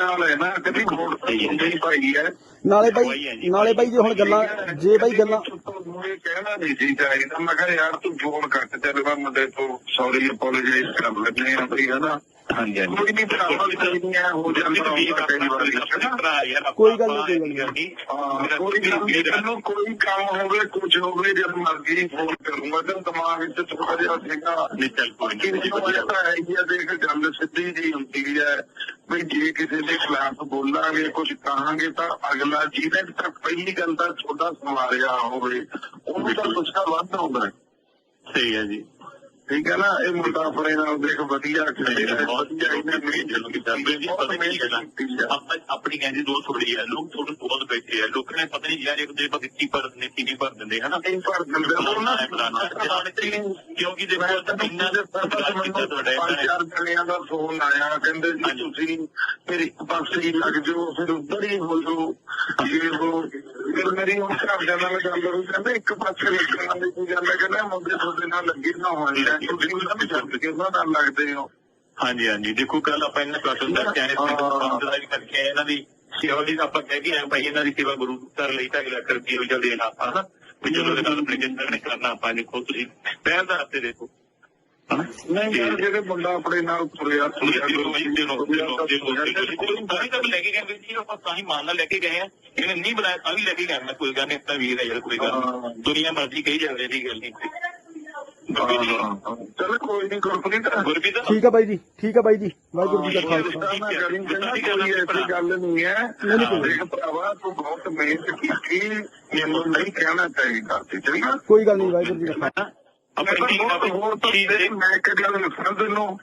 ਨਾਲ ਹੈ ਨਾ ਕਦੀ ਵੋਟ ਨਹੀਂ ਪਾਈ ਹੈ। ਨਾਲੇ ਬਾਈ ਨਾਲੇ ਬਾਈ ਜੇ ਹੁਣ ਗੱਲਾਂ ਜੇ ਬਾਈ ਗੱਲਾਂ ਇਹ ਕਹਿਣਾ ਨਹੀਂ ਸੀ ਚਾਹੀਦਾ। ਮੈਂ ਕਿਹਾ ਯਾਰ ਤੂੰ ਫੋਨ ਕੱਟ ਚੱਲ ਮੈਂ ਮੁੰਡੇ ਤੋਂ ਸੌਰੀ ਅਪੋਲੋਜਾਈਜ਼ ਕਰ ਲੈਂਦੇ ਆ ਵੀ ਹਨਾ। ਹਾਂਜੀ ਹਾਂਜੀ। ਕੋਈ ਨਹੀਂ ਭਰਾਵਾਂ ਦੀ ਚਾਹੀਦੀਆਂ ਹੋ ਜਾਂਦਾ ਕਈ ਵਾਰੀ ਕੋਈ ਗੱਲ ਨਹੀਂ, ਕੋਈ ਗੱਲ ਨਹੀਂ। ਕੋਈ ਗੱਲ ਨਹੀਂ ਕੋਈ ਕੰਮ ਹੋਵੇ ਕੁਝ ਹੋਵੇ ਜਦ ਮਰਜ਼ੀ ਫੋਨ ਕਰੂੰਗਾ। ਤੇ ਦਿਮਾਗ ਵਿੱਚ ਥੋੜਾ ਜਿਹਾ ਸੀਗਾ ਨਿਚਲ ਕੋਈ ਕਿ ਨਹੀਂ ਮੈਨੂੰ ਤਾਂ ਹੈ ਹੀ ਆ ਦੇਖ ਗੱਲ ਸਿੱਧੀ ਜੀ ਹੁੰਦੀ ਹੈ ਵੀ ਜੇ ਕਿਸੇ ਦੇ ਖਿਲਾਫ ਬੋਲਾਂਗੇ ਕੁਝ ਕਹਾਂਗੇ ਤਾਂ ਅਗਲਾ ਜਿਹਨੇ ਤੱਕ ਪਹਿਲੀ ਗੱਲ ਤਾਂ ਛੋਟਾ ਸਮਾਰਿਆ ਹੋਵੇ ਉਹਨੂੰ ਤਾਂ ਗੁੱਸਾ ਵੱਧ ਆਉਂਦਾ ਸਹੀ ਹੈ ਜੀ। ਠੀਕ ਹੈ ਨਾ ਇਹ ਮੁੰਡਾ ਆਪਣੇ ਨਾਲ ਦੇਖ ਵਧੀਆ ਹੈ, ਬਹੁਤ ਇਹਨੇ ਮੇਰੀ ਜ਼ਿੰਦਗੀ ਦਾ ਜੀ ਪਤਾ ਨਹੀਂ ਹੈ। ਆਪਾਂ ਆਪਣੀ ਕਹਿੰਦੇ ਦੋ ਥੋੜੀ ਹੈ ਲੋਕ ਥੋੜੇ ਬਹੁਤ ਬੈਠੇ ਆ ਲੋਕਾਂ ਨੇ ਪਤਾ ਨਹੀਂ ਯਾਰ ਇੱਕ ਦੂਜੇ ਪਰ ਦਿੱਤੀ ਪਰ ਨੇ ਨਹੀਂ ਭਰ ਦਿੰਦੇ ਹਨਾ? ਨਹੀਂ ਪਰ ਦਿੰਦੇ? ਉਹ ਨਾ ਕਿਉਂਕਿ ਦੇਖੋ ਇੰਨਾ ਦੇ ਪਤਾ ਕੀਤਾ ਤੁਹਾਡਾ ਚਾਰ ਜਣਿਆਂ ਦਾ ਫੋਨ ਆਇਆ ਕਹਿੰਦੇ ਜੀ। ਤੁਸੀਂ ਫਿਰ ਇੱਕ ਪਾਸੇ ਹੀ ਲੱਗ ਜਾਓ ਫਿਰ ਉੱਧਰ ਹੀ ਹੋ ਜਾਓ। ਇਹ ਉਹ ਫਿਰ ਮੇਰੀ ਹੁਣ ਘਰਦਿਆਂ ਨਾਲ ਗੱਲ ਹੋਈ ਕਹਿੰਦੇ ਇੱਕ ਪਾਸੇ ਲੱਗਣ ਵਾਲੀ ਕੀ ਗੱਲ ਹੈ ਕਹਿੰਦਾ ਮੁੰਡੇ ਤੁਹਾਡੇ ਨਾਲ ਲੱਗੇ ਨਾ ਹੋਣ ਜਾਂ ਤੁਸੀਂ ਉਹਨਾਂ ਨੂੰ ਛੱਡ ਕੇ ਉਹਨਾਂ ਨਾਲ ਲੱਗਦੇ ਹੋ। ਹਾਂਜੀ ਹਾਂਜੀ। ਦੇਖੋ ਕੱਲ ਆਪਾਂ ਇਹਨਾਂ ਕਲਾਸਾਂ ਦਾ ਤੇ ਵੀ ਕਰਕੇ ਇਹਨਾਂ ਦੀ ਸੇਵਾ ਲਈ ਆਪਾਂ ਕਹਿ ਕੇ ਆਏ ਭਾਈ ਇਹਨਾਂ ਦੀ ਸੇਵਾ ਗੁਰੂ ਘਰ ਲਈ ਤਾਂ ਲੱਖ ਰੁਪਏ ਹੋ ਜਲਦੀ ਨਾ ਆਪਾਂ ਨਾ ਵੀ ਚਲੋ ਇਹਦੇ ਨਾਲ ਪ੍ਰੈਜੈਂਟ ਕਰਨਾ ਆਪਾਂ ਦੇਖੋ ਤੁਸੀਂ। ਪਹਿਲ ਦਾ ਹੱਥੇ ਦੇਖੋ। ਨਹੀਂ ਯਾਰ ਜਿਹੜੇ ਮੁੰਡਾ ਆਪਣੇ ਨਾਲ ਤੁਰਿਆ ਤੁਰਿਆ ਕੋਈ ਤਾਂ ਲੈ ਕੇ ਗਏ ਜੀ ਆਪਾਂ ਤਾਂ ਹੀ ਮਾਨ ਨਾਲ ਲੈ ਕੇ ਗਏ ਆ। ਇਹਨੇ ਨਹੀਂ ਬੁਲਾਇਆ ਤਾਂ ਵੀ ਲੈ ਕੇ ਗਏ ਮੈਂ ਕੋਈ ਗੱਲ ਨਹੀਂ ਤਾਂ ਵੀਰ ਹੈ ਯਾਰ ਕੋਈ ਗੱਲ ਨੀ। ਦੁਨੀਆ ਮਰਜ਼ੀ ਕਹੀ ਜਾਂਦੇ ਦੀ ਗੱਲ ਨਹੀਂ। ਚਲ ਕੋਈ ਨਹੀਂ ਗੁਰਪ੍ਰੀਤ। ਗੁਰਪ੍ਰੀਤ? ਠੀਕ ਆ ਬਾਈ ਜੀ ਠੀਕ ਆ ਬਾਈ ਜੀ। ਵਾਹਿਗੁਰੂ ਜੀ ਕਾ ਖਾਲਸਾ। ਗੱਲ ਨਹੀਂ ਹੈ। ਦੇਖ ਭਰਾਵਾ ਤੂੰ ਬਹੁਤ ਮਿਹਨਤ ਕੀਤੀ। ਮੈਨੂੰ ਨਹੀਂ ਕਹਿਣਾ ਚਾਹੀਦਾ ਕੋਈ ਗੱਲ ਨਹੀਂ ਵਾਹਿਗੁਰੂ ਜੀ ਕਾ ਖਾਲਸਾ। ਆਪਣੀ ਟੀਮ ਹੋਰ ਹੋਰ ਤਾਂ ਚੀਜ਼ ਦੇਖ, ਮੈਂ ਇੱਕ ਗੱਲ ਦੱਸਾਂ ਤੈਨੂੰ।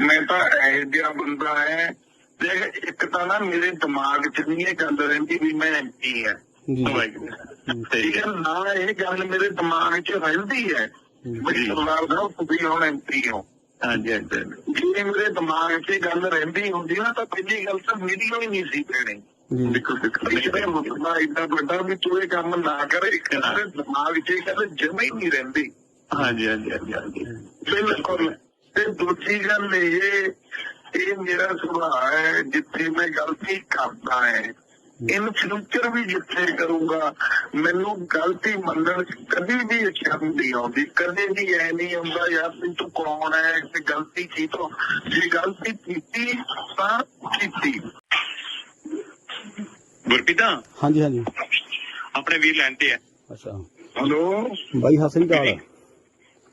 ਮੈਂ ਤਾਂ ਇਹ ਜਿਹਾ ਬੰਦਾ ਹੈ। ਦੇਖ ਇੱਕ ਤਾਂ ਨਾ ਮੇਰੇ ਦਿਮਾਗ 'ਚ ਨਹੀਂ ਇਹ ਗੱਲ ਰਹਿੰਦੀ ਵੀ ਮੈਂ ਐਮਪੀ ਹੈ ਠੀਕ ਹੈ ਨਾ ਇਹ ਗੱਲ ਮੇਰੇ ਦਿਮਾਗ 'ਚ ਰਹਿੰਦੀ ਹੈ। ਵੀ ਸਰਦਾਰ ਸਾਹਿਬ ਤੁਸੀਂ ਹੁਣ ਐਮਪੀ ਹੋ। ਹਾਂਜੀ ਹਾਂਜੀ। ਜੇ ਮੇਰੇ ਦਿਮਾਗ 'ਚ ਗੱਲ ਰਹਿੰਦੀ ਹੁੰਦੀ ਨਾ ਤਾਂ ਪਹਿਲੀ ਗੱਲ ਤਾਂ ਵੀਡੀਓ ਹੀ ਨਹੀਂ ਸੀ ਪੈਣੀ ਇਹਦਾ ਵੱਡਾ ਵੀ ਤੂੰ ਇਹ ਕੰਮ ਨਾ ਕਰੇ ਇੱਕ ਦਿਮਾਗ 'ਚ ਇਹ ਗੱਲ ਜਮਾ ਹੀ ਨਹੀਂ ਰਹਿੰਦੀ। ਹਾਂਜੀ ਹਾਂਜੀ ਹਾਂਜੀ ਬਿਲਕੁਲ। ਤੇ ਦੂਜੀ ਗੱਲ ਇਹ ਇਹ ਮੇਰਾ ਸੁਭਾਅ ਹੈ ਜਿੱਥੇ ਮੈਂ ਗਲਤੀ ਕਰਦਾ ਹੈ। ਇਨ ਫਿਊਚਰ ਵੀ ਜਿੱਥੇ ਕਰੂੰਗਾ ਮੈਨੂੰ ਗਲਤੀ ਮੰਨਣ ਕਦੀ ਵੀ ਸ਼ਰਮ ਨਹੀਂ ਆਉਂਦੀ। ਕਦੇ ਵੀ ਐ ਨਹੀਂ ਆਉਂਦਾ ਯਾਰ ਵੀ ਤੂੰ ਕੌਣ ਹੈ ਤੇ ਗਲਤੀ ਕੀ ਤੋਂ? ਜੇ ਗਲਤੀ ਕੀਤੀ ਤਾਂ ਕੀਤੀ। ਗੁਰਪ੍ਰੀਤਾ? ਹਾਂਜੀ ਹਾਂਜੀ। ਆਪਣੇ ਵੀਰ ਲੈਣ ਤੇ ਆ। ਅੱਛਾ। ਹਲੋ? ਬਾਈ ਸ੍ਰੀ ਅਕਾਲ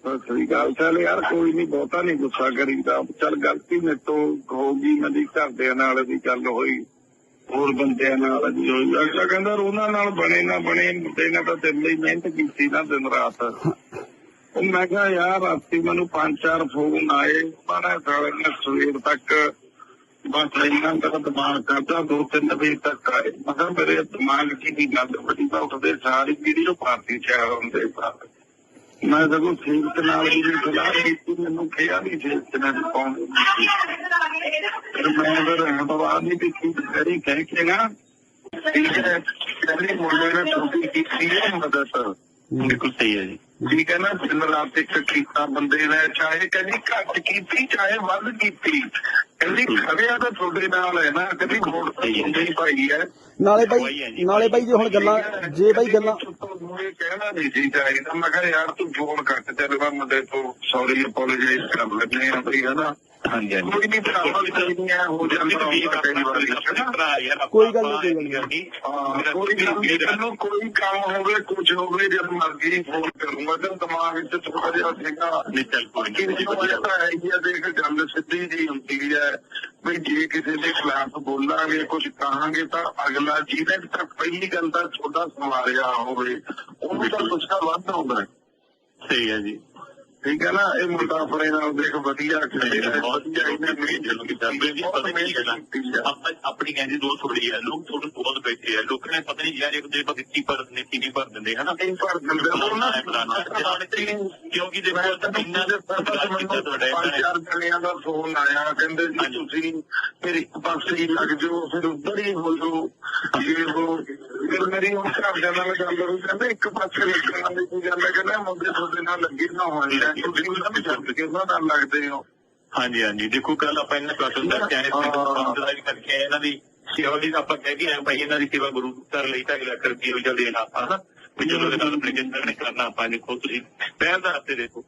ਸਤਿ ਸ੍ਰੀ ਅਕਾਲ ਚੱਲ ਯਾਰ, ਕੋਈ ਨਹੀਂ ਬਹੁਤਾ ਨਹੀਂ ਗੁੱਸਾ ਕਰੀਦਾ। ਚੱਲ ਗਲਤੀ ਮੇਰੇ ਤੋਂ ਹੋ ਗਈ ਮੇਰੀ ਘਰਦਿਆਂ ਨਾਲ ਵੀ ਗੱਲ ਹੋਈ, ਹੋਰ ਬੰਦਿਆਂ ਨਾਲ ਵੀ ਹੋਈ। ਅਗਲਾ ਕਹਿੰਦਾ ਉਹਨਾਂ ਨਾਲ ਬਣੇ ਨਾ ਬਣੇ, ਮੁੰਡੇ ਨੇ ਤਾਂ ਤੇਰੇ ਲਈ ਮਿਹਨਤ ਕੀਤੀ ਨਾ ਦਿਨ ਰਾਤ। ਉਹ ਮੈਂ ਕਿਹਾ, ਯਾਰ, ਰਾਤੀ ਮੈਨੂੰ ਪੰਜ ਚਾਰ ਫੋਨ ਆਏ ਮਾਰਾ ਸਾਲ ਨੇ ਸਵੇਰ ਤੱਕ ਬਸ ਇੰਨਾ ਤੱਕ ਦਿਮਾਗ ਕਰਦਾ, ਦੋ ਤਿੰਨ ਵਜੇ ਤੱਕ ਆਏ। ਮੈਂ ਕਿਹਾ, ਮੇਰੇ ਦਿਮਾਗ 'ਚ ਕੀ ਗੱਲ ਵੱਡੀ ਤਾਂ ਉੱਠਦੇ ਸਾਰੀ ਵੀਡੀਓ ਪਾਰਟੀ ਚਾਰ ਹੁੰਦੇ ਸਾਰ ਮੈਂ ਸਗੋਂ ਸੇਵਕ ਨਾਲ ਵੀ ਸਲਾਹ ਕੀਤੀ ਮੈਨੂੰ ਕਿਹਾ ਵੀ ਸੇਵਕ ਨਾਲ ਪਾਉਂਦੇ ਫਿਰ ਮੈਂ ਫਿਰ ਹਟਵਾ ਨਹੀਂ ਦਿੱਤੀ ਕਰੀ ਕਹਿ ਕੇ ਨਾ ਕਹਿੰਦੇ ਮੁੰਡੇ ਨੇ ਛੋਟੀ ਕੀਤੀ ਹੈ ਮਦਦ। ਬਿਲਕੁਲ ਸਹੀ ਹੈ ਜੀ। ਠੀਕ ਹੈ ਨਾ ਦਿਨ ਰਾਤ ਇੱਕ ਕੀਤਾ ਬੰਦੇ ਨੇ ਚਾਹੇ ਕਹਿੰਦੀ ਘੱਟ ਕੀਤੀ ਚਾਹੇ ਵੱਧ ਕੀਤੀ। ਕਹਿੰਦੀ ਖੜਿਆ ਤਾਂ ਤੁਹਾਡੇ ਨਾਲ ਹੈ ਨਾ ਕਦੀ ਵੋਟ ਨਹੀਂ ਪਾਈ ਹੈ। ਨਾਲੇ ਬਾਈ ਨਾਲੇ ਬਾਈ ਜੇ ਹੁਣ ਗੱਲਾਂ ਜੇ ਬਾਈ ਗੱਲਾਂ ਇਹ ਕਹਿਣਾ ਨਹੀਂ ਸੀ ਚਾਹੀਦਾ। ਮੈਂ ਕਿਹਾ ਯਾਰ ਤੂੰ ਫੋਨ ਕੱਟ ਚੱਲ ਮੈਂ ਮੁੰਡੇ ਤੋਂ ਸੌਰੀ ਅਪੋਲੋਜਾਈਜ਼ ਕਰ ਲੈਂਦੇ ਆ ਵੀ ਹਨਾ ਹਾਂਜੀ ਹਾਂਜੀ। ਕੋਈ ਨਹੀਂ ਭਰਾਵਾਂ ਦੀ ਚਾਹੀਦੀਆਂ ਹੋ ਜਾਂਦਾ ਕਈ ਵਾਰੀ ਹਨਾ ਕੋਈ ਗੱਲ ਨਹੀਂ, ਕੋਈ ਗੱਲ ਨਹੀਂ। ਹਾਂ, ਕੋਈ ਗੱਲ ਨਹੀਂ ਤੈਨੂੰ ਕੋਈ ਕੰਮ ਹੋਵੇ ਕੁਝ ਹੋਵੇ ਜਦ ਮਰਜ਼ੀ ਫੋਨ ਕਰੂੰਗਾ ਤੇ ਦਿਮਾਗ ਵਿੱਚ ਥੋੜਾ ਜਿਹਾ ਸੀਗਾ। ਕੋਈ ਨਹੀਂ ਮੈਨੂੰ ਤਾਂ ਹੈ ਹੀ ਆ ਦੇਖ ਗੱਲ ਸਿੱਧੀ ਜੀ ਹੁੰਦੀ ਹੈ ਵੀ ਜੇ ਕਿਸੇ ਦੇ ਖਿਲਾਫ ਬੋਲਾਂਗੇ ਕੁਝ ਕਹਾਂਗੇ ਤਾਂ ਅਗਲਾ ਜਿਹਨੇ ਤੱਕ ਪਹਿਲੀ ਗੱਲ ਤਾਂ ਛੋਟਾ ਸਮਾਰਿਆ ਹੋਵੇ ਉਹਨੂੰ ਤਾਂ ਗੁੱਸਾ ਵੱਧ ਆਉਂਦਾ ਹੈ। ਸਹੀ ਹੈ ਜੀ। ਠੀਕ ਹੈ ਨਾ ਇਹ ਮੁੰਡਾ ਆਪਣੇ ਨਾਲ ਦੇਖ ਵਧੀਆ ਹੈ, ਬਹੁਤ ਇਹਨੇ ਮੇਰੀ ਜ਼ਿੰਦਗੀ ਦਾ ਜੀ ਪਤਾ ਨਹੀਂ ਹੈ। ਆਪਾਂ ਆਪਣੀ ਕਹਿੰਦੇ ਦੋ ਥੋੜੀ ਹੈ ਲੋਕ ਥੋੜੇ ਬਹੁਤ ਬੈਠੇ ਆ ਲੋਕਾਂ ਨੇ ਪਤਾ ਨਹੀਂ ਯਾਰ ਇੱਕ ਦੂਜੇ ਪਰ ਦਿੱਤੀ ਪਰ ਨੇ ਨਹੀਂ ਭਰ ਦਿੰਦੇ ਹਨਾ ਨਹੀਂ ਪਰ ਦਿੰਦੇ ਉਹ ਨਾ ਕਿਉਂਕਿ ਦੇਖੋ ਇੰਨਾ ਦੇ ਪਤਾ ਤੁਹਾਡਾ ਪੰਜ ਚਾਰ ਜਣਿਆਂ ਦਾ ਫੋਨ ਆਇਆ ਕਹਿੰਦੇ ਜੀ। ਤੁਸੀਂ ਫਿਰ ਇੱਕ ਪਾਸੇ ਹੀ ਲੱਗ ਜਾਓ ਫਿਰ ਉੱਧਰ ਹੀ ਹੋ ਜਾਓ ਇਹ ਉਹ ਫਿਰ ਮੇਰੀ ਹੁਣ ਘਰਦਿਆਂ ਨਾਲ ਗੱਲ ਹੋਈ ਕਹਿੰਦੇ ਇੱਕ ਪਾਸੇ ਲੱਗਣ ਵਾਲੀ ਕੀ ਗੱਲ ਹੈ ਕਹਿੰਦਾ ਮੁੰਡੇ ਤੁਹਾਡੇ ਨਾਲ ਲੱਗੇ ਨਾ ਹੋਣ ਜਾਂ ਤੁਸੀਂ ਉਹਨਾਂ ਨੂੰ ਛੱਡ ਕੇ ਉਹਨਾਂ ਨਾਲ ਲੱਗਦੇ ਹੋ। ਹਾਂਜੀ ਹਾਂਜੀ। ਦੇਖੋ ਕੱਲ ਆਪਾਂ ਇਹਨਾਂ ਕਲਾਸਾਂ ਦਾ ਚੈਨਲ ਵੀ ਕਰਕੇ ਆਏ ਇਹਨਾਂ ਦੀ ਸੇਵਾ ਲਈ ਆਪਾਂ ਕਹਿ ਕੇ ਆਏ ਭਾਈ ਇਹਨਾਂ ਦੀ ਸੇਵਾ ਗੁਰੂ ਕਰ ਲਈ ਤਾਂ ਲੱਖ ਰੁਪਏ ਹੋ ਜਾਂਦੇ ਨਾ ਆਪਾਂ ਹਨਾ? ਵੀ ਜਦੋਂ ਦੇ ਨਾਲ ਪ੍ਰੈਜੈਂਟ ਕਰਨਾ ਆਪਾਂ ਦੇਖੋ ਤੁਸੀਂ। ਪਹਿਲ ਦਾ ਹੱਥੇ ਦੇਖੋ।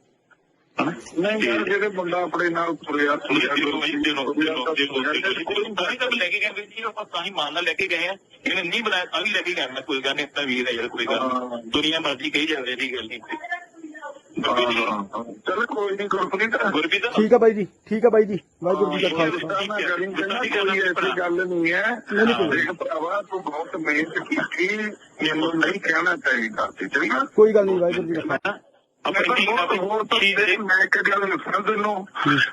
ਨਹੀਂ ਯਾਰ ਜਿਹੜੇ ਬੰਦਾ ਆਪਣੇ ਨਾਲ ਤੁਰਿਆ ਤੁਰਿਆ ਕੋਈ ਤਾਂ ਲੈ ਕੇ ਗਏ ਜੀ ਆਪਾਂ ਤਾਂ ਹੀ ਮਾਨ ਨਾਲ ਲੈ ਕੇ ਗਏ ਆ। ਇਹਨੇ ਨਹੀਂ ਬੁਲਾਇਆ ਤਾਂ ਵੀ ਲੈ ਕੇ ਗਏ ਮੈਂ ਕੋਈ ਗੱਲ ਨਹੀਂ ਤਾਂ ਵੀਰ ਹੈ ਯਾਰ ਕੋਈ ਗੱਲ ਨੀ। ਦੁਨੀਆ ਮਰਜ਼ੀ ਕਹੀ ਜਾਂਦੇ ਦੀ ਗੱਲ ਨਹੀਂ। ਚਲ ਕੋਈ ਨਹੀਂ ਗੁਰਪ੍ਰੀਤ। ਗੁਰਪ੍ਰੀਤ? ਠੀਕ ਆ ਬਾਈ ਜੀ ਠੀਕ ਆ ਬਾਈ ਜੀ ਵਾਹਿਗੁਰੂ ਜੀ ਕਾ ਖਾਲਸਾ। ਮੈਂ ਕਰੀ ਕਹਿੰਦਾ ਕੋਈ ਐਸੀ ਗੱਲ ਨਹੀਂ ਹੈ। ਨਹੀਂ, ਨਹੀਂ, ਕੋਈ ਦੇਖ ਭਰਾਵਾ ਤੂੰ ਬਹੁਤ ਮਿਹਨਤ ਕੀਤੀ। ਮੈਨੂੰ ਨਹੀਂ ਕਹਿਣਾ ਚਾਹੀਦਾ ਸੀ ਠੀਕ ਹੈ ਕੋਈ ਗੱਲ ਨਹੀਂ ਵਾਹਿਗੁਰੂ ਜੀ ਕਾ ਖਾਲਸਾ। ਆਪਣੀ ਟੀਮ ਹੋਰ ਹੋਰ ਤਾਂ ਚੀਜ਼ ਦੇਖ, ਮੈਂ ਇੱਕ ਗੱਲ ਦੱਸਾਂ ਤੈਨੂੰ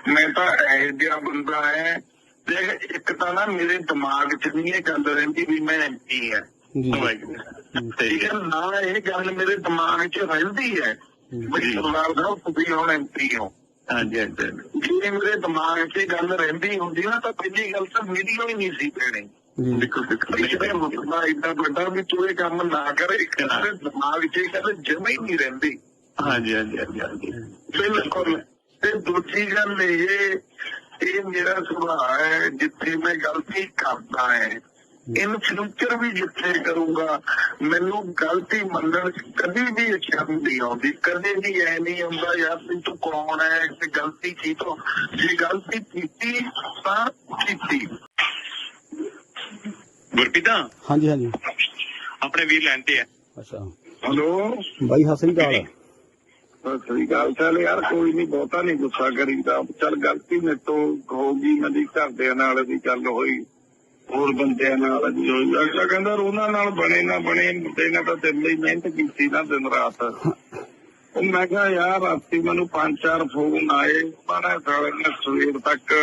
ਮੈਂ ਤਾਂ ਇਹ ਜਿਹਾ ਬੰਦਾ ਹੈ। ਦੇਖ ਇੱਕ ਤਾਂ ਨਾ ਮੇਰੇ ਦਿਮਾਗ 'ਚ ਨਹੀਂ ਇਹ ਗੱਲ ਰਹਿੰਦੀ ਵੀ ਮੈਂ ਐਮਪੀ ਹੈ। ਜੀ। ਠੀਕ ਹੈ ਨਾ ਇਹ ਗੱਲ ਮੇਰੇ ਦਿਮਾਗ 'ਚ ਰਹਿੰਦੀ ਹੈ। ਬਈ ਸਰਦਾਰ ਸਾਹਿਬ ਤੁਸੀਂ ਹੁਣ ਐਮਪੀ ਹੋ। ਹਾਂਜੀ ਹਾਂਜੀ। ਜੇ ਮੇਰੇ ਦਿਮਾਗ 'ਚ ਇਹ ਗੱਲ ਰਹਿੰਦੀ ਹੁੰਦੀ ਨਾ ਤਾਂ ਪਹਿਲੀ ਗੱਲ ਤਾਂ ਵੀਡੀਓ ਹੀ ਨਹੀਂ ਸੀ ਪੈਣੀ ਇਦਾਂ ਵੱਡਾ ਵੀ ਤੂੰ ਇਹ ਕੰਮ ਨਾ ਕਰ ਇੱਕ ਦਿਮਾਗ 'ਚ ਇਹ ਗੱਲ ਜਮਾ ਹੀ ਨਹੀਂ ਰਹਿੰਦੀ। ਹਾਂਜੀ ਹਾਂਜੀ ਹਾਂਜੀ ਬਿਲਕੁਲ। ਤੇ ਦੂਜੀ ਗੱਲ ਇਹ ਇਹ ਮੇਰਾ ਸੁਭਾਅ ਹੈ ਜਿੱਥੇ ਮੈਂ ਗਲਤੀ ਕਰਦਾ ਹੈ। ਇਨ ਫਿਊਚਰ ਵੀ ਜਿੱਥੇ ਕਰੂੰਗਾ ਮੈਨੂੰ ਗਲਤੀ ਮੰਨਣ ਕਦੀ ਵੀ ਸ਼ਰਮ ਨਹੀਂ ਆਉਂਦੀ। ਕਦੇ ਵੀ ਐ ਨਹੀਂ ਆਉਂਦਾ ਯਾਰ ਵੀ ਤੂੰ ਕੌਣ ਹੈ ਤੇ ਗਲਤੀ ਕੀ ਤੋਂ? ਜੇ ਗਲਤੀ ਕੀਤੀ ਤਾਂ ਕੀਤੀ। ਗੁਰਪ੍ਰੀਤਾ? ਹਾਂਜੀ ਹਾਂਜੀ। ਆਪਣੇ ਵੀਰ ਲੈਣ ਤੇ ਆ। ਅੱਛਾ। ਹਲੋ? ਬਾਈ ਸ੍ਰੀ ਅਕਾਲ ਸਤਿ ਸ੍ਰੀ ਅਕਾਲ ਚੱਲ ਯਾਰ, ਕੋਈ ਨਹੀਂ ਬਹੁਤਾ ਨਹੀਂ ਗੁੱਸਾ ਕਰੀਦਾ। ਚੱਲ ਗਲਤੀ ਮੇਰੇ ਤੋਂ ਹੋ ਗਈ ਮੇਰੀ ਘਰਦਿਆਂ ਨਾਲ ਵੀ ਗੱਲ ਹੋਈ, ਹੋਰ ਬੰਦਿਆਂ ਨਾਲ ਵੀ ਹੋਈ। ਅਗਲਾ ਕਹਿੰਦਾ ਉਹਨਾਂ ਨਾਲ ਬਣੇ ਨਾ ਬਣੇ, ਮੁੰਡੇ ਨੇ ਤਾਂ ਤੇਰੇ ਲਈ ਮਿਹਨਤ ਕੀਤੀ ਨਾ ਦਿਨ ਰਾਤ। ਉਹ ਮੈਂ ਕਿਹਾ, ਯਾਰ, ਰਾਤੀ ਮੈਨੂੰ ਪੰਜ ਚਾਰ ਫੋਨ ਆਏ ਮਾਰਾ ਸਾਲ ਨੇ ਸਵੇਰ ਤੱਕ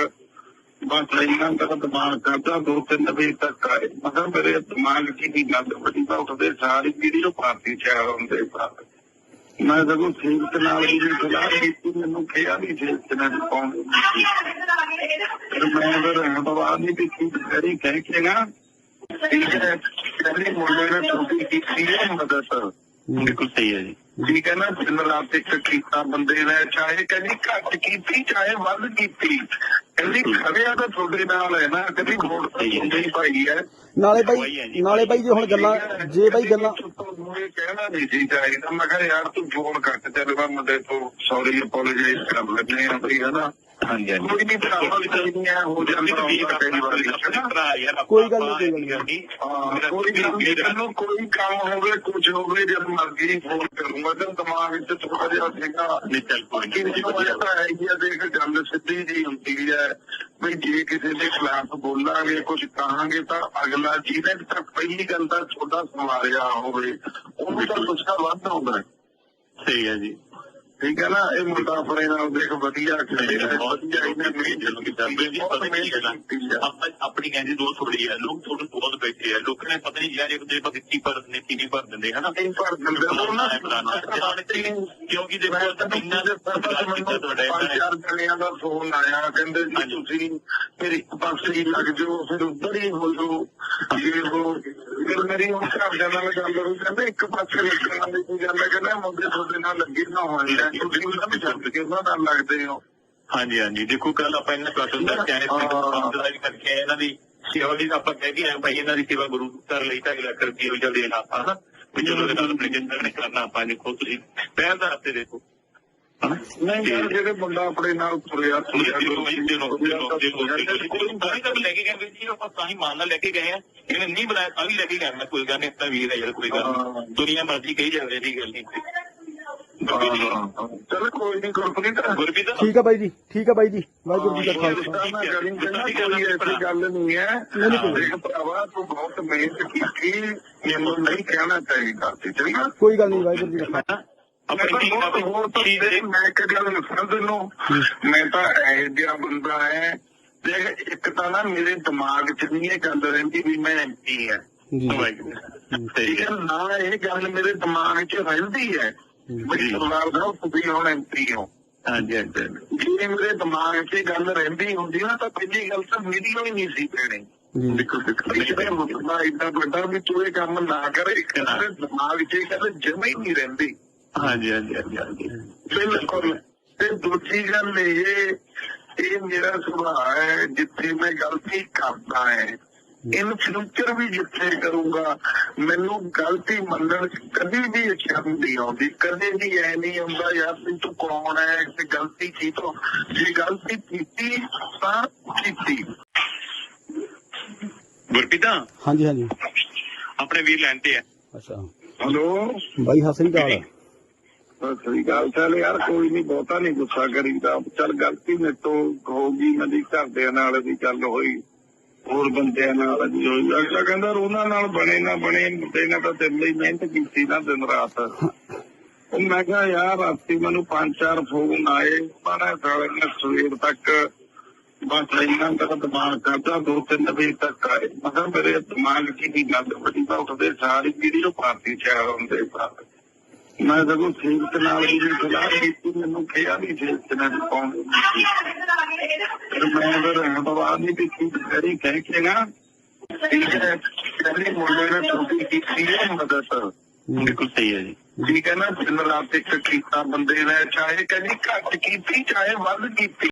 ਬਸ ਇੰਨਾ ਤੱਕ ਦਿਮਾਗ ਕਰਦਾ, ਦੋ ਤਿੰਨ ਵਜੇ ਤੱਕ ਆਏ। ਮੈਂ ਕਿਹਾ, ਮੇਰੇ ਦਿਮਾਗ 'ਚ ਕੀ ਗੱਲ ਵੱਡੀ ਤਾਂ ਉੱਠਦੇ ਸਾਰੀ ਵੀਡੀਓ ਪਾਰਟੀ ਚਾਰ ਹੁੰਦੇ ਸਾਰ ਮੈਂ ਸਗੋਂ ਸੇਵਕ ਨਾਲ ਵੀ ਸਲਾਹ ਕੀਤੀ ਮੈਨੂੰ ਕਿਹਾ ਵੀ ਸੇਵਕ ਨਾਲ ਪਾਉਂਦੇ ਫਿਰ ਮੈਂ ਫਿਰ ਹਟਵਾ ਨਹੀਂ ਦਿੱਤੀ ਕਰੀ ਕਹਿ ਕੇ ਨਾ ਕਹਿੰਦੇ ਮੁੰਡੇ ਨੇ ਛੋਟੀ ਕੀਤੀ ਹੈ ਮਦਦ। ਬਿਲਕੁਲ ਸਹੀ ਹੈ ਜੀ। ਠੀਕ ਹੈ ਨਾ ਰਾਤ ਇੱਕ ਕੀਤਾ ਬੰਦੇ ਨੇ ਚਾਹੇ ਕਹਿੰਦੀ ਘੱਟ ਕੀਤੀ ਚਾਹੇ ਵੱਧ ਕੀਤੀ। ਕਹਿੰਦੀ ਖੜਿਆ ਤਾਂ ਤੁਹਾਡੇ ਨਾਲ ਹੈ ਨਾ ਕਹਿੰਦੀ ਵੋਟ ਤਾਂ ਤੁਹਾਡੇ ਹੀ ਪਾਈ ਹੈ। ਨਾਲੇ ਬਾਈ ਨਾਲੇ ਬਾਈ ਜੇ ਹੁਣ ਗੱਲਾਂ ਜੇ ਬਾਈ ਗੱਲਾਂ ਤੁਹਾਨੂੰ ਇਹ ਕਹਿਣਾ ਨਹੀਂ ਸੀ ਚਾਹੀਦਾ ਮੈਂ ਕਿਹਾ ਯਾਰ ਤੂੰ ਫੋਨ ਕੱਟ ਚੱਲ ਮੈਂ ਮੁੰਡੇ ਤੋਂ ਸੌਰੀ ਅਪੋਲੋਜਾਈਜ਼ ਕਰ ਲੈਂਦੇ ਆ ਵੀ ਹਨਾ? ਹਾਂਜੀ ਹਾਂਜੀ। ਕੋਈ ਨਹੀਂ ਭਰਾਵਾ ਚਾਹੀਦੀਆਂ ਹੋ ਜਾਂਦਾ ਹੁੰਦਾ ਕਈ ਵਾਰੀ ਹਨਾ ਕੋਈ ਗੱਲ ਨੀ, ਕੋਈ ਗੱਲ ਨੀ। ਹਾਂ, ਕੋਈ ਗੱਲ ਨਹੀਂ ਕੋਈ ਕੰਮ ਹੋਵੇ ਕੁਝ ਹੋਵੇ ਜਦ ਮਰਜ਼ੀ ਫੋਨ ਕਰੂੰਗਾ। ਤੇ ਦਿਮਾਗ ਵਿੱਚ ਥੋੜਾ ਜਿਹਾ ਸੀਗਾ ਨਹੀਂ ਚੱਲ ਕੋਈ ਕਿ ਨਹੀਂ ਮੈਨੂੰ ਤਾਂ ਹੈ ਆ ਦੇਖ ਗੱਲ ਸਿੱਧੀ ਜੀ ਹੁੰਦੀ ਹੈ ਵੀ ਜੇ ਕਿਸੇ ਦੇ ਖਿਲਾਫ ਬੋਲਾਂਗੇ ਕੁਝ ਕਹਾਂਗੇ ਤਾਂ ਅਗਲਾ ਜਿਹਨੇ ਤਾਂ ਪਹਿਲੀ ਗੱਲ ਤਾਂ ਛੋਟਾ ਸਮਾਰਿਆ ਹੋਵੇ ਉਹਨੂੰ ਤਾਂ ਗੁੱਸਾ ਵੱਧ ਆਉਂਦਾ ਸਹੀ ਹੈ ਜੀ। ਠੀਕ ਹੈ ਨਾ ਇਹ ਮੁੰਡਾ ਆਪਣੇ ਨਾਲ ਦੇਖ ਵਧੀਆ ਖੇਡਿਆ ਵਧੀਆ ਇਹਨੇ ਮਿਹਨਤ ਜਦੋਂ ਕਿ ਦੱਸਦੇ ਜੀ ਪਤਾ ਨਹੀਂ ਗੱਲ ਆਪਾਂ ਆਪਣੀ ਕਹਿੰਦੇ ਦੋ ਥੋੜੀ ਹੈ। ਲੋਕ ਥੋੜੇ ਬਹੁਤ ਬੈਠੇ ਆ। ਲੋਕਾਂ ਨੇ ਪਤਾ ਨਹੀਂ ਯਾਰ ਇੱਕ ਦੂਜੇ ਪਤੀ ਕੀ ਭਰ ਦਿੰਦੇ ਕੀ ਨਹੀਂ ਭਰ ਦਿੰਦੇ ਹਨਾ? ਨਹੀਂ ਪਰ ਦਿੰਦੇ? ਉਹ ਨਾ ਕਿਉਂਕਿ ਦੇਖੋ ਇੰਨਾ ਦੇ ਕੀਤਾ ਤੁਹਾਡਾ ਪੰਜ ਇਹਨਾਂ ਚਾਰ ਜਣਿਆਂ ਦਾ ਫੋਨ ਆਇਆ। ਕਹਿੰਦੇ ਜੀ ਤੁਸੀਂ ਫਿਰ ਇੱਕ ਪਾਸੇ ਹੀ ਲੱਗ ਜਾਓ ਫਿਰ ਉੱਧਰ ਹੀ ਹੋ ਜਾਓ। ਇਹ ਉਹ ਫਿਰ ਮੇਰੀ ਹੁਣ ਘਰਦਿਆਂ ਨਾਲ ਗੱਲ ਹੋਈ ਕਹਿੰਦੇ ਇੱਕ ਪਾਸੇ ਲੱਗਣ ਵਾਲੀ ਕੀ ਗੱਲ ਹੈ ਕਹਿੰਦਾ ਮੁੰਡੇ ਤੁਹਾਡੇ ਨਾਲ ਲੱਗੇ ਨਾ ਹੋਣ ਜਾਂ ਤੁਸੀਂ ਉਹਨਾਂ ਨੂੰ ਛੱਡ ਕੇ ਉਹਨਾਂ ਨਾਲ ਲੱਗਦੇ ਹੋ। ਹਾਂਜੀ ਹਾਂਜੀ। ਦੇਖੋ ਕੱਲ ਆਪਾਂ ਇਹਨਾਂ ਕਲਾਸਾਂ ਦਾ ਸੰਗਤ ਵੀ ਕਰਕੇ ਇਹਨਾਂ ਦੀ ਸੇਵਾ ਲਈ ਆਪਾਂ ਕਹਿ ਕੇ ਆਏ ਭਾਈ ਇਹਨਾਂ ਦੀ ਸੇਵਾ ਗੁਰੂ ਕਰ ਲਈ ਤਾਂ ਲੱਖ ਰੁਪਏ ਹੋ ਜਾਂਦੇ ਨਾ ਆਪਾਂ ਹਨਾ? ਵੀ ਜਦੋਂ ਦੇ ਨਾਲ ਪ੍ਰੈਜੈਂਟ ਕਰਨਾ ਆਪਾਂ ਦੇਖੋ ਤੁਸੀਂ ਪਹਿਲ ਦਾ ਹੱਥੇ ਦੇਖੋ। ਨਹੀਂ ਯਾਰ ਜਿਹੜੇ ਬੰਦਾ ਆਪਣੇ ਨਾਲ ਤੁਰਿਆ ਤੁਰਿਆ ਕੋਈ ਤਾਂ ਲੈ ਕੇ ਗਏ ਜੀ ਆਪਾਂ ਤਾਂ ਹੀ ਮਾਨ ਨਾਲ ਲੈ ਕੇ ਗਏ ਆ। ਇਹਨੇ ਨਹੀਂ ਬੁਲਾਇਆ ਤਾਂ ਵੀ ਲੈ ਕੇ ਗਏ ਮੈਂ ਕੋਈ ਗੱਲ ਨਹੀਂ ਤਾਂ ਵੀਰ ਹੈ ਯਾਰ ਕੋਈ ਗੱਲ ਨੀ। ਦੁਨੀਆ ਮਰਜ਼ੀ ਕਹੀ ਜਾਂਦੇ ਦੀ ਗੱਲ ਨਹੀਂ। ਚਲ ਕੋਈ ਨਹੀਂ ਗੁਰਪ੍ਰੀਤ। ਗੁਰਪ੍ਰੀਤ। ਠੀਕ ਆ ਬਾਈ ਜੀ ਠੀਕ ਆ ਬਾਈ ਜੀ। ਵਾਹਿਗੁਰੂ ਜੀ ਕਾ ਖਾਲਸਾ। ਗੱਲ ਨਹੀਂ ਹੈ। ਨਹੀਂ, ਨਹੀਂ, ਕੋਈ ਦੇਖ ਭਰਾਵਾ ਤੂੰ ਬਹੁਤ ਮਿਹਨਤ ਕੀਤੀ। ਮੈਨੂੰ ਨਹੀਂ ਕਹਿਣਾ ਚਾਹੀਦਾ ਕੋਈ ਗੱਲ ਨਹੀਂ ਵਾਹਿਗੁਰੂ ਜੀ ਕਾ ਖਾਲਸਾ। ਆਪਣੀ ਹੋਰ ਤਾਂ ਮੈਂ ਇੱਕ ਗੱਲ ਦੱਸਾਂ ਤੈਨੂੰ। ਮੈਂ ਤਾਂ ਇਹ ਜਿਹਾ ਬੰਦਾ ਹੈ। ਦੇਖ ਇੱਕ ਤਾਂ ਨਾ ਮੇਰੇ ਦਿਮਾਗ 'ਚ ਨਹੀਂ ਇਹ ਗੱਲ ਰਹਿੰਦੀ ਵੀ ਮੈਂ ਐਮਪੀ ਹੈ। ਜੀ। ਸਹੀ ਠੀਕ ਹੈ ਹੈ ਨਾ ਇਹ ਗੱਲ ਮੇਰੇ ਦਿਮਾਗ 'ਚ ਰਹਿੰਦੀ ਹੈ। ਬਈ ਸਰਦਾਰ ਸਾਹਿਬ ਤੁਸੀਂ ਹੁਣ ਐਮਪੀ ਹੋ। ਹਾਂਜੀ ਹਾਂਜੀ ਜੇ ਮੇਰੇ ਦਿਮਾਗ 'ਚ ਇਹ ਗੱਲ ਰਹਿੰਦੀ ਹੁੰਦੀ ਨਾ ਤਾਂ ਪਹਿਲੀ ਗੱਲ ਤਾਂ ਵੀਡੀਓ ਹੀ ਨਹੀਂ ਸੀ ਪੈਣੀ ਇਦਾਂ ਵੱਡਾ ਵੀ ਤੂੰ ਇਹ ਕੰਮ ਨਾ ਕਰ ਇੱਕ ਤੇਰੇ ਦਿਮਾਗ 'ਚ ਇਹ ਗੱਲ ਜਮਾ ਹੀ ਨਹੀਂ ਰਹਿੰਦੀ। ਹਾਂਜੀ ਹਾਂਜੀ ਹਾਂਜੀ ਬਿਲਕੁਲ। ਤੇ ਦੂਜੀ ਗੱਲ ਇਹ ਇਹ ਮੇਰਾ ਸੁਭਾਅ ਹੈ ਜਿੱਥੇ ਮੈਂ ਗਲਤੀ ਕਰਦਾ ਹੈ। ਇਨ ਫਿਊਚਰ ਵੀ ਜਿੱਥੇ ਕਰੂੰਗਾ ਮੈਨੂੰ ਗਲਤੀ ਮੰਨਣ ਕਦੀ ਵੀ ਸ਼ਰਮ ਨਹੀਂ ਆਉਂਦੀ। ਕਦੇ ਵੀ ਐ ਨਹੀਂ ਆਉਂਦਾ ਯਾਰ ਵੀ ਤੂੰ ਕੌਣ ਹੈ ਤੇ ਗਲਤੀ ਕੀ ਤੋਂ? ਜੇ ਗਲਤੀ ਕੀਤੀ ਤਾਂ ਕੀਤੀ। ਗੁਰਪੀਤਾ ਹਾਂਜੀ ਹਾਂਜੀ। ਆਪਣੇ ਵੀਰ ਲੈਣ ਤੇ ਆ। ਅੱਛਾ। ਹਲੋ? ਬਾਈ ਸ੍ਰੀ ਅਕਾਲ ਸਤਿ ਸ੍ਰੀ ਅਕਾਲ ਚੱਲ ਯਾਰ, ਕੋਈ ਨਹੀਂ ਬਹੁਤਾ ਨਹੀਂ ਗੁੱਸਾ ਕਰੀਦਾ। ਚੱਲ ਗਲਤੀ ਮੇਰੇ ਤੋਂ ਹੋ ਗਈ ਮੇਰੀ ਘਰਦਿਆਂ ਨਾਲ ਵੀ ਗੱਲ ਹੋਈ, ਹੋਰ ਬੰਦਿਆਂ ਨਾਲ ਵੀ ਹੋਈ। ਅਗਲਾ ਕਹਿੰਦਾ ਉਹਨਾਂ ਨਾਲ ਬਣੇ ਨਾ ਬਣੇ, ਮੁੰਡੇ ਨੇ ਤਾਂ ਤੇਰੇ ਲਈ ਮਿਹਨਤ ਕੀਤੀ ਨਾ ਦਿਨ ਰਾਤ। ਉਹ ਮੈਂ ਕਿਹਾ, ਯਾਰ, ਰਾਤੀ ਮੈਨੂੰ ਪੰਜ ਚਾਰ ਫੋਨ ਆਏ, ਮਾੜਾ ਸਾਲ ਨੇ ਸਵੇਰ ਤੱਕ ਬਸ ਇੰਨਾ ਤੱਕ ਦਿਮਾਗ ਕਰਦਾ, ਦੋ ਤਿੰਨ ਵਜੇ ਤੱਕ ਆਏ। ਮੈਂ ਕਿਹਾ, ਮੇਰੇ ਦਿਮਾਗ ਕੀ ਦੀ ਗੱਲ ਵੱਡੀ ਤਾਂ ਉੱਠਦੇ ਸਾਰੀ ਵੀਡੀਓ ਪਾਰਟੀ ਚ ਆ ਹੁੰਦੇ ਸਾਰ। ਮੈਂ ਸਗੋਂ ਸੇਵਕ ਨਾਲ ਵੀ ਸਲਾਹ ਕੀਤੀ ਮੈਨੂੰ ਕਿਹਾ ਵੀ ਸੇਵਕ ਨਾਲ ਪਾਉਂਦੇ ਫਿਰ ਮੈਂ ਫਿਰ ਹਟਵਾ ਨਹੀਂ ਦਿੱਤੀ ਕਰੀ ਕਹਿ ਕੇ ਨਾ ਕਹਿੰਦੇ ਮੁੰਡੇ ਨੇ ਛੋਟੀ ਕੀਤੀ ਹੈ ਮਦਦ। ਬਿਲਕੁਲ ਸਹੀ ਹੈ ਜੀ। ਠੀਕ ਹੈ ਨਾ ਦਿਨ ਰਾਤ ਇੱਕ ਕੀਤਾ ਬੰਦੇ ਨੇ ਚਾਹੇ ਕਹਿੰਦੀ ਘੱਟ ਕੀਤੀ ਚਾਹੇ ਵੱਧ ਕੀਤੀ।